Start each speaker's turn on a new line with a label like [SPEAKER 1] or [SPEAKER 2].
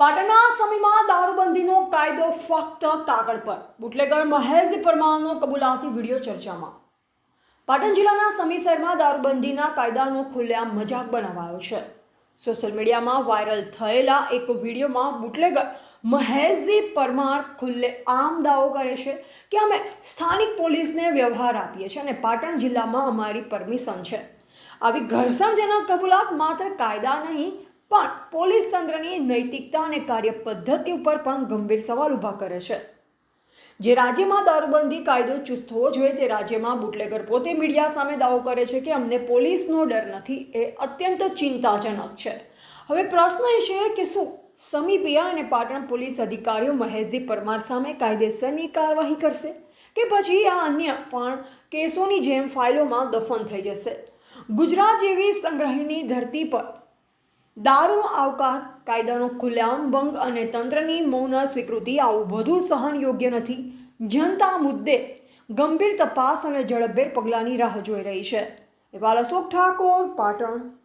[SPEAKER 1] પાટણના સમયમાં દારૂબંધીનો કાયદો ફક્ત કાગળ પર. બુટલેગર મહેશ પરમારનો કબૂલાતી વીડિયો ચર્ચામાં. પાટણ જિલ્લાના સમી દારૂબંધીના કાયદાનો ખુલ્લેઆમ મજાક બનાવાયો છે. સોશિયલ મીડિયામાં વાયરલ થયેલા એક વિડીયોમાં બુટલેગર મહેશજી પરમાર ખુલ્લે આમ દાવો કરે છે કે અમે સ્થાનિક પોલીસને વ્યવહાર આપીએ છીએ અને પાટણ જિલ્લામાં અમારી પરમિશન છે. આવી ઘર્ષણજનક કબૂલાત માત્ર કાયદા નહીં પણ પોલીસ તંત્રની નૈતિકતા અને કાર્ય પદ્ધતિ ઉપર પણ ગંભીર સવાલ ઊભા કરે છે. જે રાજ્યમાં દારૂબંધી કાયદો ચુસ્ત હોવો જોઈએ તે રાજ્યમાં બુટલેગર પોતે મીડિયા સામે દાવો કરે છે કે અમને પોલીસનો ડર નથી, એ અત્યંત ચિંતાજનક છે. હવે પ્રશ્ન એ છે કે શું સમીપિયા અને પાટણ પોલીસ અધિકારીઓ મહેશજી પરમાર સામે કાયદેસરની કાર્યવાહી કરશે? કે પછી આ અન્ય પણ કેસોની જેમ ફાઇલોમાં દફન થઈ જશે? ગુજરાત જેવી સંગ્રહીની ધરતી પર દારૂનો આવકાર, કાયદાનો ખુલ્લેઆમ ભંગ અને તંત્રની મૌન સ્વીકૃતિ આવું બધું સહન યોગ્ય નથી. જનતા મુદ્દે ગંભીર તપાસ અને ઝડપભેર પગલાંની રાહ જોઈ રહી છે. એવા અશોક ઠાકોર, પાટણ.